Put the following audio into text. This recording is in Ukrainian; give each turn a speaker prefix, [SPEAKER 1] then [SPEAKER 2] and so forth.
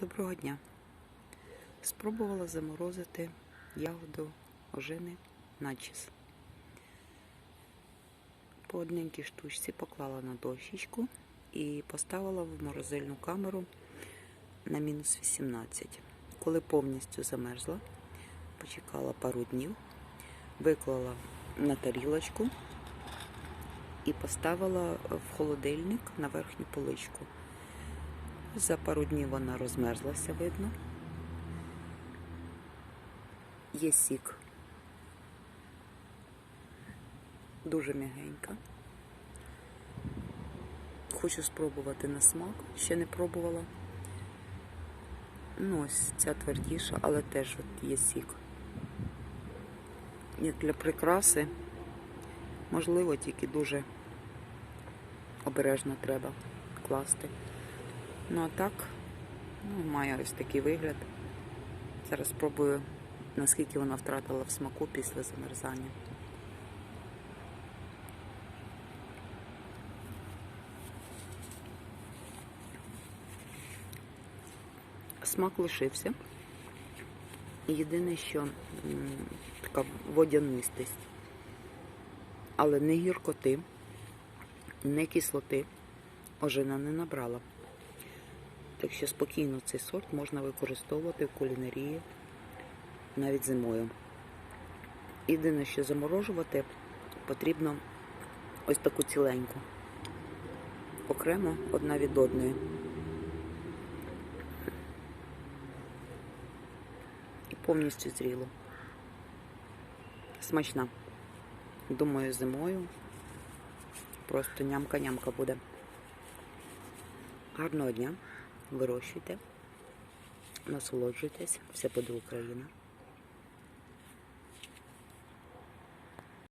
[SPEAKER 1] Доброго дня. Спробувала заморозити ягоду ожини начіс. По одненькій штучці поклала на дощечку і поставила в морозильну камеру на мінус 18. Коли повністю замерзла, почекала пару днів, виклала на тарілочку і поставила в холодильник на верхню поличку. За пару днів вона розмерзлася, видно. Є сік. Дуже м'ягенька. Хочу спробувати на смак. Ще не пробувала. Ну, ось ця твердіша, але теж от є сік. Як для прикраси, можливо, тільки дуже обережно треба класти. Ну а так, ну, має ось такий вигляд. Зараз спробую, наскільки вона втратила в смаку після замерзання. Смак лишився. Єдине, що така водянистість, але не гіркоти, не кислоти ожина не набрала. Так що спокійно цей сорт можна використовувати в кулінарії навіть зимою. Єдине, що заморожувати потрібно ось таку ціленьку. Окремо одна від одної. І повністю зріло. Смачна. Думаю, зимою просто нямка-нямка буде. Гарного дня, вирощуйте, насолоджуйтесь, все буде Україна.